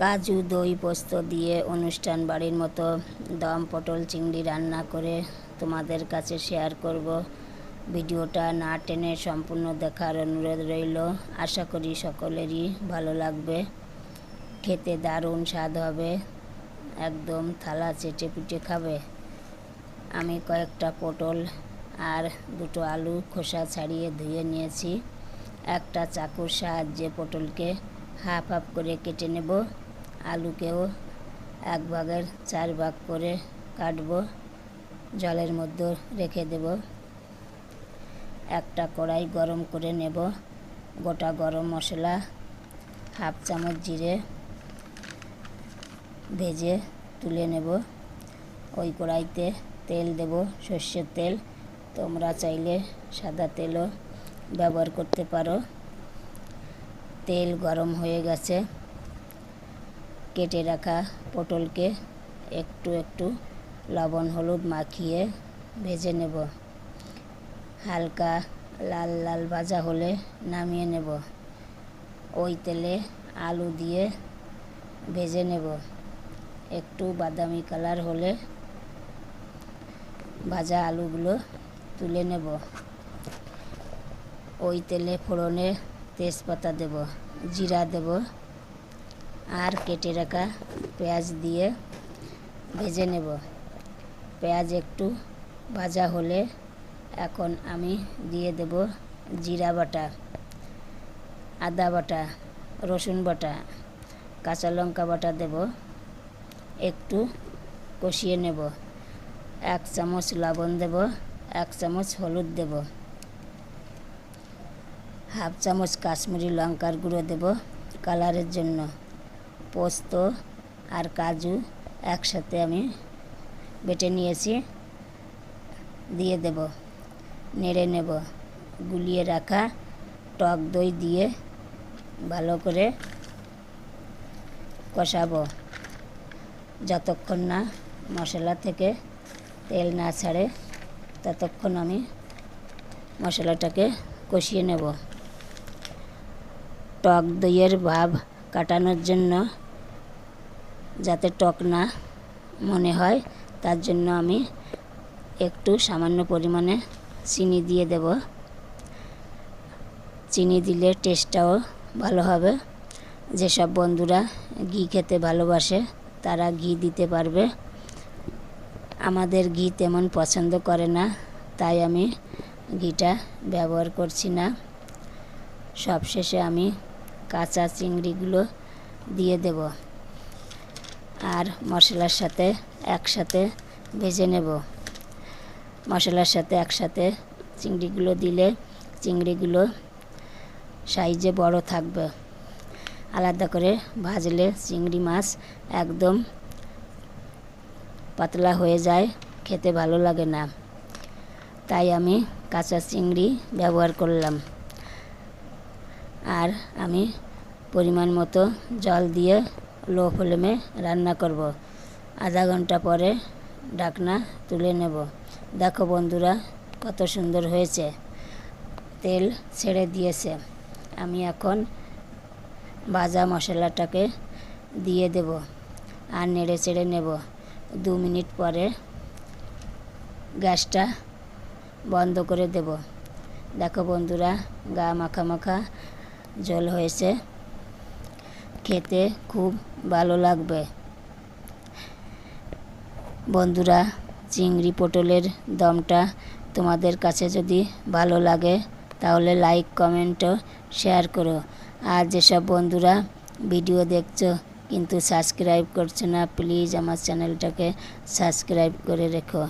কাজু, দই পোস্ত দিয়ে অনুষ্ঠান বাড়ির মতো দম পটল চিংড়ি রান্না করে তোমাদের কাছে শেয়ার করব। ভিডিওটা না টেনে সম্পূর্ণ দেখার অনুরোধ রইল। আশা করি সকলেরই ভালো লাগবে। খেতে দারুণ স্বাদ হবে। একদম থালা চেটে পিটে খাবে। আমি কয়েকটা পটল আর দুটো আলু খোসা ছাড়িয়ে ধুয়ে নিয়েছি। একটা চাকুর সাহায্যে পটলকে হাফ হাফ করে কেটে নেব। আলুকেও এক ভাগের চার ভাগ করে কাটবো। জলের মধ্যে রেখে দেব। একটা কড়াই গরম করে নেব। গোটা গরম মশলা হাফ চামচ জিরে ভেজে তুলে নেব। ওই কড়াইতে তেল দেব, সর্ষের তেল। তোমরা চাইলে সাদা তেলও ব্যবহার করতে পারো। তেল গরম হয়ে গেছে। কেটে রাখা পটলকে একটু একটু লবণ, হলুদ মাখিয়ে ভেজে নেব। হালকা লাল লাল ভাজা হলে নামিয়ে নেব। ওই তেলে আলু দিয়ে ভেজে নেব। একটু বাদামি কালার হলে ভাজা আলুগুলো তুলে নেব। ওই তেলে ফোড়নে তেজপাতা দেব, জিরা দেব আর কেটে রাখা পেঁয়াজ দিয়ে ভেজে নেব। পেঁয়াজ একটু ভাজা হলে এখন আমি দিয়ে দেব জিরা বাটা, আদা বাটা, রসুন বাটা, কাঁচা লঙ্কা বাটা দেব। একটু কষিয়ে নেব। এক চামচ লবণ দেব, এক চামচ হলুদ দেব। হাফ চামচ কাশ্মীরি লঙ্কার গুঁড়ো দেব কালারের জন্য। পোস্ত আর কাজু একসাথে আমি বেটে নিয়েছি। দিয়ে দেব, নেড়ে নেব, গুলিয়ে রাখা টক দই দিয়ে ভালো করে কষাবো। যতক্ষণ না মশলা থেকে তেল না ছাড়ে, ততক্ষণ আমি মশলাটাকে কষিয়ে নেব। টক দইয়ের ভাব কাটানোর জন্য যাতে টক না মনে হয়, তার জন্য আমি একটু সামান্য পরিমাণে চিনি দিয়ে দেব। চিনি দিলে টেস্টটাও ভালো হবে। যেসব বন্ধুরা ঘি খেতে ভালোবাসে, তারা ঘি দিতে পারবে। আমাদের ঘি তেমন পছন্দ করে না, তাই আমি ঘিটা ব্যবহার করছি না। সবশেষে আমি কাঁচা চিংড়িগুলো দিয়ে দেব। আর মশলার সাথে একসাথে ভেজে নেব। মশলার সাথে একসাথে চিংড়িগুলো দিলে চিংড়িগুলো সাইজে বড় থাকবে। আলাদা করে ভাজলে চিংড়ি মাছ একদম পাতলা হয়ে যায়, খেতে ভালো লাগে না। তাই আমি কাঁচা চিংড়ি ব্যবহার করলাম। আর আমি পরিমাণ মতো জল দিয়ে লো ফ্লেমে রান্না করব। আধা ঘণ্টা পরে ডাকনা তুলে নেব। দেখো বন্ধুরা, কত সুন্দর হয়েছে। তেল ছেড়ে দিয়েছে। আমি এখন ভাজা মশলাটাকে দিয়ে দেব আর নেড়ে চেড়ে নেব। দু মিনিট পরে গ্যাসটা বন্ধ করে দেব। দেখো বন্ধুরা, গা মাখা মাখা জল হয়েছে। খেতে খুব ভালো লাগবে। বন্ধুরা, চিংড়ি পটলের দমটা তোমাদের কাছে যদি ভালো লাগে, তাহলে লাইক কমেন্ট ও শেয়ার করো। আর যেসব বন্ধুরা ভিডিও দেখছ কিন্তু সাবস্ক্রাইব করছ না প্লিজ আমার চ্যানেলটাকে সাবস্ক্রাইব করে রেখো।